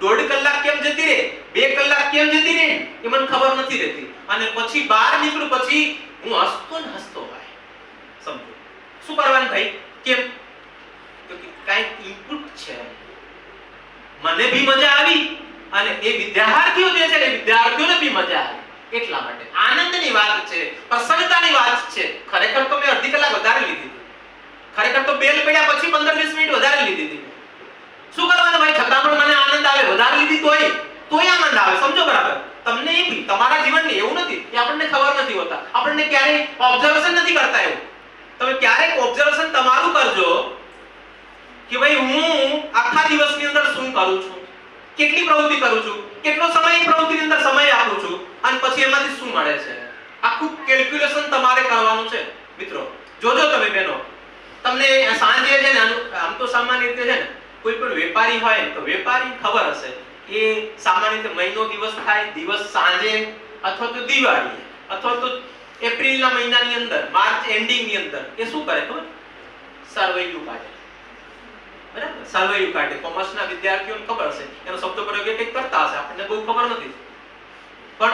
દોઢ કલાક કેમ જતી રહે? બે કલાક કેમ જતી રહે? એ મને ખબર નથી રહેતી. અને પછી બહાર નીકળું પછી હું હસતો ને હસતો ભાઈ, સમજો. શું કરવાનું ભાઈ? કેમ? તો કે કાંઈક ઇનપુટ છે. મને બી મજા આવી અને એ વિદ્યાર્થીઓ જે છે એ વિદ્યાર્થીઓને બી મજા આવી. એટલા માટે આનંદની વાત છે, પ્રસન્નતાની વાત છે. ખરેખર તો મેં અડધી કલાક વધારે લીધી હતી ખરેખર તો બેલ પડ્યા પછી 15 20 મિનિટ વધારે લીધી હતી શું કરવાનું ભાઈ છતાં પણ મને આનંદ આવે વધારે લીધી તોય તોય આનંદ આવે સમજો બરાબર તમને એ બી તમારા એવું નથી એ આપણને ખબર નથી હોતા. આપણને ક્યારેય ઓબ્ઝર્વેશન નથી કરતા એવું. તમે ક્યારેક ઓબ્ઝર્વેશન તમારું કરજો કે ભાઈ હું આખા દિવસની અંદર શું કરું છું? કેટલી પ્રવૃત્તિ કરું છું? કેટલો સમય પ્રવૃત્તિની અંદર સમય આપું છું? અને પછી એમાંથી શું મળે છે? આખું કેલ્ક્યુલેશન તમારે કરવાનું છે. મિત્રો, જોજો તમે બેનો. તમને સાંજે છે ને, આમ તો સામાન્ય રીતે છે ને, કોઈ પણ વેપારી હોય તો વેપારી ખબર હશે એ સામાન્ય રીતે મહિનો દિવસ થાય, દિવસ સાંજે અથવા તો દિવાળી, અથવા તો એપ્રિલના મહિનાની અંદર, માર્ચ એન્ડિંગની અંદર, એ શું કરે ખબર? સર્વૈયું કાઢે બરાબર? સર્વૈયું કાઢે કોમર્સના વિદ્યાર્થીઓને ખબર હશે. એનો શબ્દ પ્રયોગ કંઈક કરતા હશે. આપણને બહુ ખબર નથી. પણ